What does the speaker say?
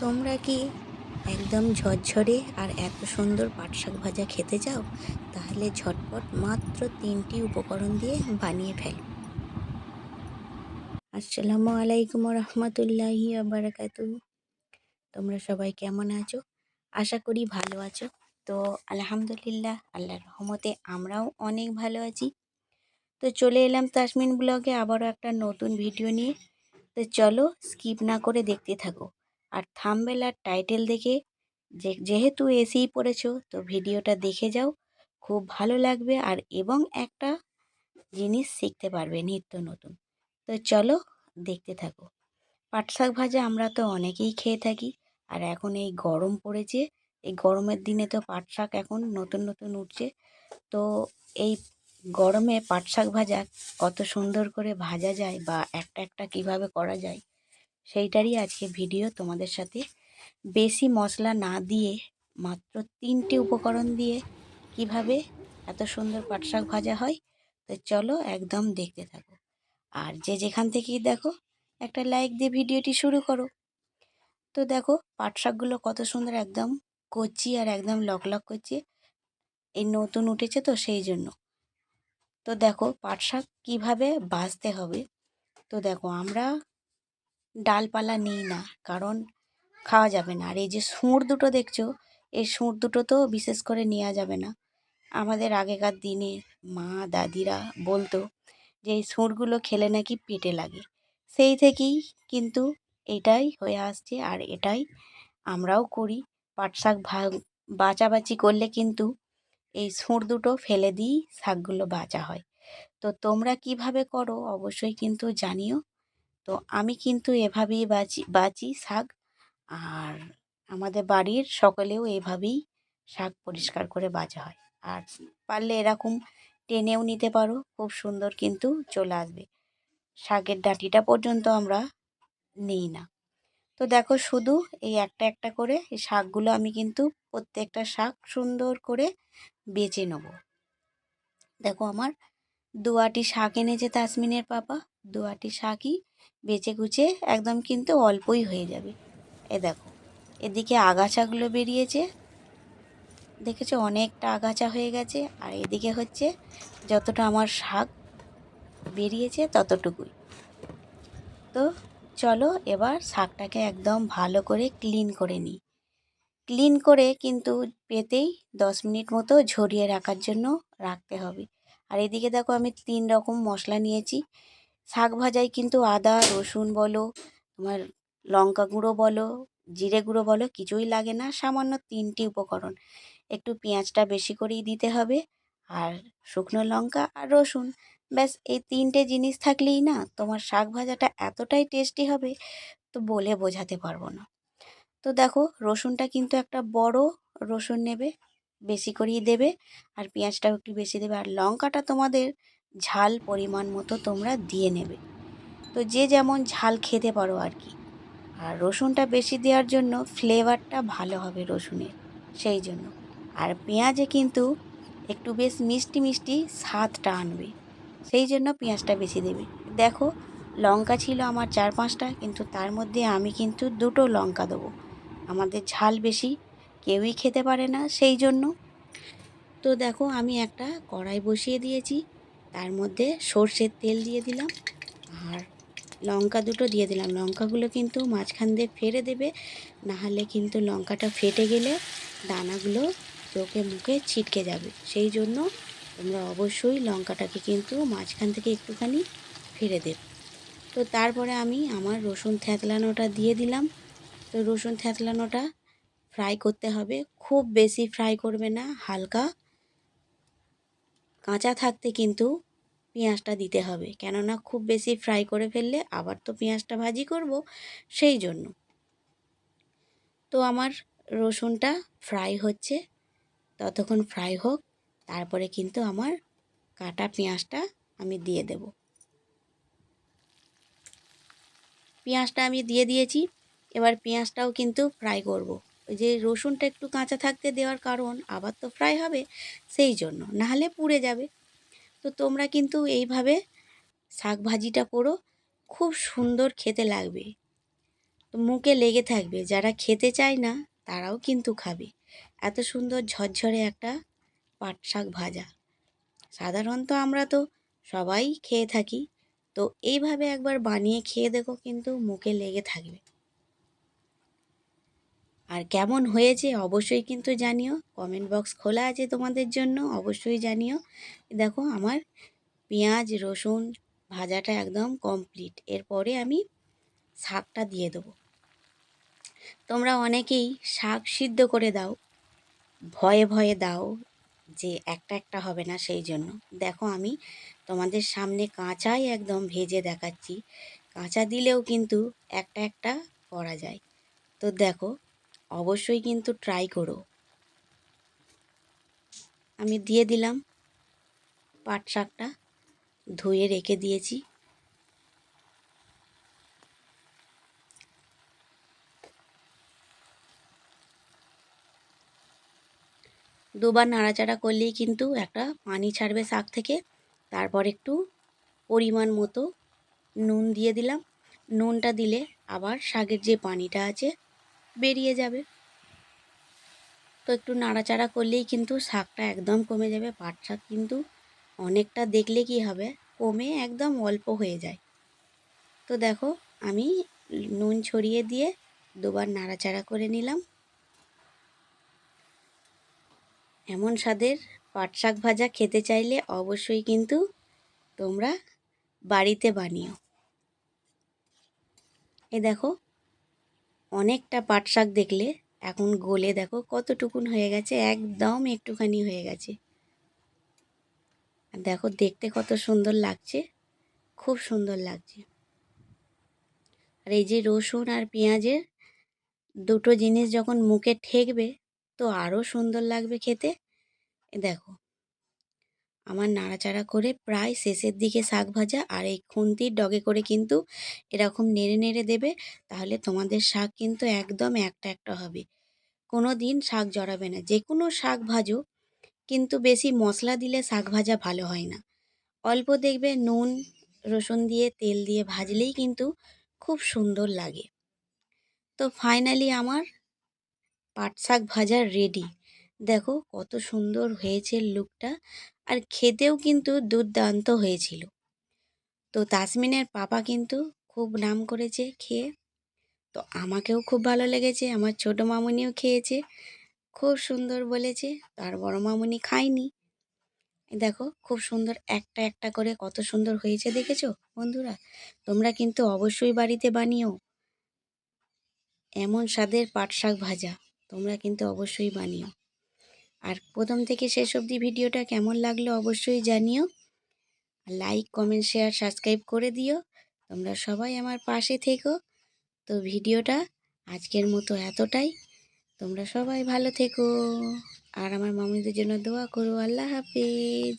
তোমরা কি একদম ঝরঝরে আর এত সুন্দর পাট শাক ভাজা খেতে চাও? তাহলে ঝটপট মাত্র তিনটি উপকরণ দিয়ে বানিয়ে ফেলো। আসসালামু আলাইকুম রহমতুল্লাহি বারাকাতু তোমরা সবাই কেমন আছো? আশা করি ভালো আছো। তো আলহামদুলিল্লাহ, আল্লাহর রহমতে আমরাও অনেক ভালো আছি। তো চলে এলাম তাসমিন ব্লগে আবারও একটা নতুন ভিডিও নিয়ে। তো চলো স্কিপ না করে দেখতে থাকো। আর থামবেল আর টাইটেল দেখে যে, যেহেতু এসেই পড়েছো, তো ভিডিওটা দেখে যাও। খুব ভালো লাগবে আর এবং একটা জিনিস শিখতে পারবে নিত্য নতুন। তো চলো দেখতে থাকো। পাট শাক ভাজা আমরা তো অনেকেই খেয়ে থাকি আর এখন এই গরম পড়েছে। এই গরমের দিনে তো পাট শাক এখন নতুন নতুন উঠছে। তো এই গরমে পাট শাক ভাজা কত সুন্দর করে ভাজা যায় বা একটা একটা কীভাবে করা যায় সেইটারই আজকে ভিডিও তোমাদের সাথে। বেশি মশলা না দিয়ে, মাত্র তিনটে উপকরণ দিয়ে কীভাবে এত সুন্দর পাট শাক ভাজা হয়, তো চলো একদম দেখতে থাকো। আর যে যেখান থেকেই দেখো, একটা লাইক দিয়ে ভিডিওটি শুরু করো। তো দেখো, পাট শাকগুলো কত সুন্দর একদম কচি আর একদম লক লক করছে এই নতুন উঠেছে তো সেই জন্য। তো দেখো, পাট শাক কীভাবে হবে? তো দেখো, আমরা ডালপালা নিই না, কারণ খাওয়া যাবে না। আর এই যে সুঁড় দুটো দেখছ, এই সুঁড় দুটো তো বিশেষ করে নেওয়া যাবে না। আমাদের আগেকার দিনে মা, দাদিরা বলতো যে, এই সুঁড়গুলো খেলে নাকি পেটে লাগে। সেই থেকেই কিন্তু এটাই হয়ে আসছে, আর এটাই আমরাও করি। পাট শাক ভা, বাচাবাচি করলে কিন্তু এই সুঁড় দুটো ফেলে দিই শাকগুলো বাছা হয়। তো তোমরা কীভাবে করো, অবশ্যই কিন্তু জানিও। তো আমি কিন্তু এভাবেই বাছি বাছি শাক। আর আমাদের বাড়ির সকলেও এভাবেই শাক পরিষ্কার করে বাছা হয়। আর পারলে এরকম টেনেও নিতে পারো, খুব সুন্দর কিন্তু চলে আসবে। শাকের ডাঁটিটা পর্যন্ত আমরা নিই না। তো দেখো শুধু এই একটা একটা করে এই শাকগুলো আমি কিন্তু প্রত্যেকটা শাক সুন্দর করে বেছে নেব। দেখো আমার দুয়াটি শাক এনেছে তাসমিনের পাপা। দুয়াটি শাকই বেচে কুচে একদম কিন্তু অল্পই হয়ে যাবে। এ দেখো, এদিকে আগাছাগুলো বেরিয়েছে। দেখেছ অনেকটা আগাছা হয়ে গেছে, আর এদিকে হচ্ছে যতটা আমার শাক বেরিয়েছে ততটুকুই। তো চলো এবার শাকটাকে একদম ভালো করে ক্লিন করে নিই। ক্লিন করে কিন্তু পেতেই দশ মিনিট মতো ঝরিয়ে রাখার জন্য রাখতে হবে। আর এদিকে দেখো আমি তিন রকম মশলা নিয়েছি। শাক ভাজায় কিন্তু আদা, রসুন বলো, তোমার লঙ্কা গুঁড়ো বলো, জিরে গুঁড়ো বলো, কিছুই লাগে না। সামান্য তিনটি উপকরণ। একটু পেঁয়াজটা বেশি করেই দিতে হবে, আর শুকনো লঙ্কা আর রসুন। ব্যাস, এই তিনটে জিনিস থাকলেই না তোমার শাক ভাজাটা এতটাই টেস্টি হবে, তো বলে বোঝাতে পারব না। তো দেখো, রসুনটা কিন্তু একটা বড় রসুন নেবে, বেশি করেই দেবে, আর পেঁয়াজটাও একটু বেশি দেবে। আর লঙ্কাটা তোমাদের ঝাল পরিমাণ মতো তোমরা দিয়ে নেবে। তো যে যেমন ঝাল খেতে পারো আর কি। আর রসুনটা বেশি দেওয়ার জন্য ফ্লেভারটা ভালো হবে রসুনের, সেই জন্য। আর পেঁয়াজে কিন্তু একটু বেশ মিষ্টি মিষ্টি স্বাদটা আনবে, সেই জন্য পেঁয়াজটা বেশি দেবে। দেখো, লঙ্কা ছিল আমার চার পাঁচটা, কিন্তু তার মধ্যে আমি কিন্তু দুটো লঙ্কা দেবো। আমাদের ঝাল বেশি, কেউই খেতে পারে না, সেই জন্য। তো দেখো, আমি একটা কড়াই বসিয়ে দিয়েছি। তার মধ্যে সর্ষের তেল দিয়ে দিলাম আর লঙ্কা দুটো দিয়ে দিলাম। লঙ্কাগুলো কিন্তু মাঝখান দিয়ে ফেলে দেবে, নাহলে কিন্তু লঙ্কাটা ফেটে গেলে দানাগুলো চোখে মুখে ছিটকে যাবে। সেই জন্য তোমরা অবশ্যই লঙ্কাটাকে কিন্তু মাঝখান থেকে একটুখানি ফেলে দেবে। তো তারপরে আমি আমার রসুন থ্যাতলানোটা দিয়ে দিলাম। তো রসুন থ্যাতলানোটা ফ্রাই করতে হবে। খুব বেশি ফ্রাই করবে না, হালকা কাঁচা থাকতে কিন্তু পেঁয়াজটা দিতে হবে। কেননা খুব বেশি ফ্রাই করে ফেললে আবার তো পেঁয়াজটা ভাজি করব সেই জন্য। তো আমার রসুনটা ফ্রাই হচ্ছে। ততক্ষণ ফ্রাই হোক, তারপরে কিন্তু আমার কাটা পেঁয়াজটা আমি দিয়ে দেব। পেঁয়াজটা আমি দিয়ে দিয়েছি, এবার পেঁয়াজটাও কিন্তু ফ্রাই করব। যে রসুনটা একটু কাঁচা থাকতে দেওয়ার কারণ, আবার তো ফ্রাই হবে, সেই জন্য। নাহলে পুড়ে যাবে। তো তোমরা কিন্তু এইভাবে শাক ভাজিটা করো, খুব সুন্দর খেতে লাগবে। তো মুখে লেগে থাকবে। যারা খেতে চায় না, তারাও কিন্তু খাবে। এত সুন্দর ঝরঝরে একটা পাট শাক ভাজা। সাধারণত আমরা তো সবাই খেয়ে থাকি। তো এইভাবে একবার বানিয়ে খেয়ে দেখো কিন্তু মুখে লেগে থাকবে। আর কেমন হয়েছে অবশ্যই কিন্তু জানিও। কমেন্ট বক্স খোলা আছে তোমাদের জন্য, অবশ্যই জানিও। দেখো আমার পেঁয়াজ, রসুন ভাজাটা একদম কমপ্লিট এরপরে আমি শাকটা দিয়ে দেবো। তোমরা অনেকেই শাক সিদ্ধ করে দাও, ভয়ে ভয়ে দাও যে একটা একটা হবে না সেই জন্য। দেখো আমি তোমাদের সামনে কাঁচাই একদম ভেজে দেখাচ্ছি। কাঁচা দিলেও কিন্তু একটা একটা করা যায়। তো দেখো অবশ্যই কিন্তু ট্রাই করো। আমি দিয়ে দিলাম পাট শাকটা, ধুয়ে রেখে দিয়েছি। দুবার নাড়াচাড়া করলেই কিন্তু একটা পানি ছাড়বে শাক থেকে। তারপর একটু পরিমাণ মতো নুন দিয়ে দিলাম। নুনটা দিলে আবার শাকের যে পানিটা আছে বেরিয়ে যাবে। তো একটু নাড়াচাড়া করলেই কিন্তু শাকটা একদম কমে যাবে, পাট শাক কিন্তু অনেকটা দেখলে কি হবে, কমে একদম অল্প হয়ে যায়। তো দেখো, আমি নুন ছড়িয়ে দিয়ে দুবার নাড়াচাড়া করে নিলাম। এমন স্বাদের পাট শাক ভাজা খেতে চাইলে অবশ্যই কিন্তু তোমরা বাড়িতে বানিও। এ দেখো অনেকটা পাট শাক দেখলে এখন গলে দেখো কতটুকুন হয়ে গেছে, একদম একটুখানি হয়ে গেছে। দেখো দেখতে কত সুন্দর লাগছে, খুব সুন্দর লাগছে। আর এই যে রসুন আর পেঁয়াজের দুটো জিনিস যখন মুখে ঠেকবে তো আরও সুন্দর লাগবে খেতে। দেখো আমার নাড়াচাড়া করে প্রায় শেষের দিকে শাক ভাজা আর এই খুন্তির ডগে করে কিন্তু এরকম নেড়ে নেড়ে দেবে, তাহলে তোমাদের শাক কিন্তু একদম একটা একটা হবে। কোনো দিন শাক জড়াবে না। যে কোনো শাক ভাজো, কিন্তু বেশি মশলা দিলে শাক ভাজা ভালো হয় না। অল্প দেখবে নুন, রসুন দিয়ে তেল দিয়ে ভাজলেই কিন্তু খুব সুন্দর লাগে। তো ফাইনালি আমার পাট শাক ভাজা রেডি দেখো কত সুন্দর হয়েছে লুকটা। আর খেতেও কিন্তু দুর্দান্ত হয়েছিল। তো তাসমিনের পাপা কিন্তু খুব নাম করেছে খেয়ে। তো আমাকেও খুব ভালো লেগেছে, আমার ছোট মামুনিও খেয়েছে, খুব সুন্দর বলেছে, তার বড় মামুনি খায়নি। দেখো খুব সুন্দর একটা একটা করে কত সুন্দর হয়েছে দেখেছ বন্ধুরা? তোমরা কিন্তু অবশ্যই বাড়িতে বানিও। এমন স্বাদের পাট শাক ভাজা তোমরা কিন্তু অবশ্যই বানিও। আর প্রথম থেকে শেষ অবধি ভিডিওটা কেমন লাগল অবশ্যই জানিও। লাইক কমেন্ট শেয়ার সাবস্ক্রাইব করে দিও। তোমরা সবাই আমার পাশে থেকো। তো ভিডিওটা আজকের মতো এতটাই। তোমরা সবাই ভালো থেকো। আর আমার মামিদের জন্য দোয়া করো। আল্লাহ হাফিজ।